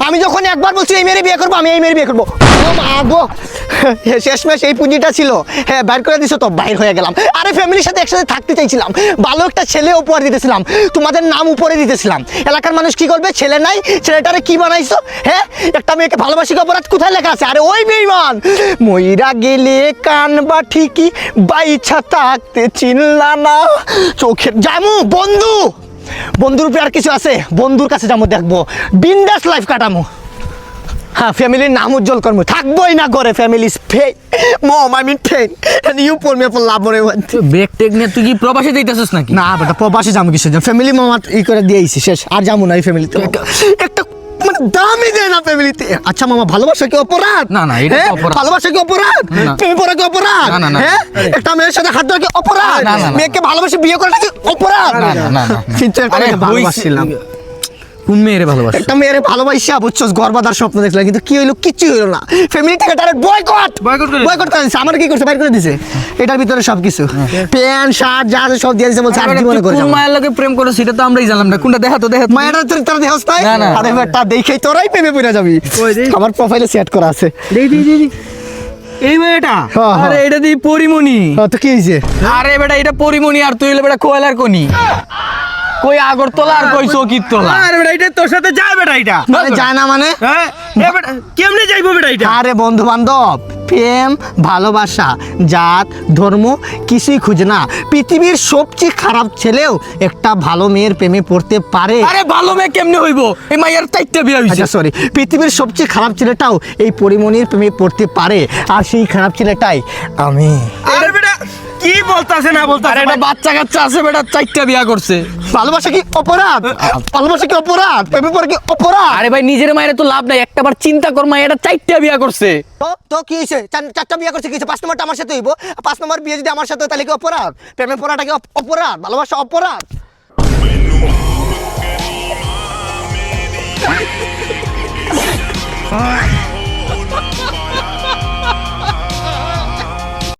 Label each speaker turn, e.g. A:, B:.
A: আমি যখন একবার বলছি, এই মেরে বিয়ে করব, আমি এই মেরে বিয়ে করব। ও মা গো। শেষমেশ এই পুঁজিটা ছিল। হ্যাঁ বাইর করে দিছো তো, বাইর হয়ে গেলাম। আরে, ফ্যামিলির সাথে একসাথে থাকতে চাইছিলাম। ভালো একটা ছেলে উপহার দিতেছিলাম। তোমাদের নাম উপরে দিতেছিলাম। এলাকার মানুষ কি করবে? ছেলে নাই। ছেলেটারে কি বানাইছো? হ্যাঁ একটা মেয়েকে ভালোবাসি অপরাধ? কোথায় লেখা আছে? আরে, ওই বেইমান! মইরা গেলে কান বা ঠিকই, বাইছা থাকতে চিনলা না। চোখের জামু, বন্ধু! বন্ধুর উপরে আর কিছু আছে? বন্ধুর কাছে যাব দেখব। বিন্দাস লাইফ কাটামো। হ্যাঁ ফ্যামিলির নাম উজ্জ্বল কর্ম। থাকবোই না ঘরে family mom I mean pen and you পর মি ফর লাভ মরে
B: ব্রেক টেক নিয়ে তুই কি প্রবাসে দিতেছিস নাকি?
A: না বেটা প্রবাসে যাব কিছু ফ্যামিলি মামা ই করে দিয়েছি শেষ। আর যাব না এই ফ্যামিলিতে একটা দামই দেয় না ফ্যামিলিতে আচ্ছা মামা ভালোবাসা কি অপরাধ
B: না, না, এটা
A: হ্যাঁ?
B: অপরাধ।
A: ভালোবাসা কি অপরাধ প্রেম করা কি অপরাধ
B: না, না।
A: হ্যাঁ একটা মেয়ের সাথে হাত ধরা কি অপরাধ। মেয়েকে ভালোবাসে বিয়ে করাটা কি অপরাধ
B: না, না, না।
A: কিন্তু একটা
B: কোন মেয়েরে ভালোবাসা
A: একটা মেয়ের ভালোবাসা বুঝছস গর্বাদার স্বপ্ন দেখলাম কিন্তু কি হইল কিচ্ছু হইল না। ফ্যামিলি থেকে ডাইরেক্ট বয়কট
B: Boycott করে
A: বয়কট করে দিছে। আমার কি করছে? বাইর করে দিছে। এটার ভিতরে সব কিছু প্যান্ট শার্ট যা আছে সব দিয়ে দিছে বলছে আর জীবনে করে
B: কোন মায়ের লগে প্রেম করো সেটা তো আমরাই জানলাম না। কোনটা দেখা তো দেখা।
A: মায়েরা তোর তোর দেহস তাই। আরে বেটা দেখেই তোরাই প্রেমে পড়ে যাবি। আমার প্রোফাইলে সেট করা আছে।
B: দেই দেই দেই। এই মেয়েটা?
A: হ্যাঁ, হ্যাঁ।
B: আরে এটা দি পরিমণি।
A: হ্যাঁ, তো কি হয়েছে
B: আরে বেটা এটা পরিমণি আর তুই হলে বেটা কোয়েলার কোনি। কই আগরতলা আর কই চকিরতলা
C: আরে বেটা এটা তোর সাথে যায় বেটা এটা।
A: মানে যায় না মানে?
C: হ্যাঁ বেটা কেমনে যাইবো বেটা এটা?
A: আরে বন্ধু বান্ধব প্রেম ভালোবাসা জাত ধর্ম কিছুই খুঁজে না। পৃথিবীর সবচেয়ে খারাপ ছেলেও একটা ভালো মেয়ের প্রেমে পড়তে পারে।
B: আরে ভালো মেয়ে কেমনে হইবো? এই মাইয়ার চাইতে বিয়া হইছে।
A: আচ্ছা সরি পৃথিবীর সবচেয়ে খারাপ ছেলেটাও এই পরিমণির প্রেমে পড়তে পারে। আর সেই খারাপ ছেলেটাই আমি।
C: কি বলতাছে না
B: আরে
C: বলতাছে
B: এটা বাচ্চা কাচ্চা আছে বেটা চাইতে বিয়া করছে।
A: ভালোবাসা কি অপরাধ? ভালোবাসা কি অপরাধ? প্রেমে পড়া কি অপরাধ?
B: আরে ভাই নিজের মায়ের তো লাভ নাই একটা বার চিন্তা কর মা এটা চাইতে বিয়া করছে।
A: তো তো কি চার- চারটা বিয়ে করছে কি হয়েছে পাঁচ নম্বরটা আমার সাথে হইব। পাঁচ নম্বর বিয়ে যদি আমার সাথে হয় তাহলে কি অপরাধ? প্রেমে পড়াটা কি অপরাধ? ভালোবাসা অপরাধ?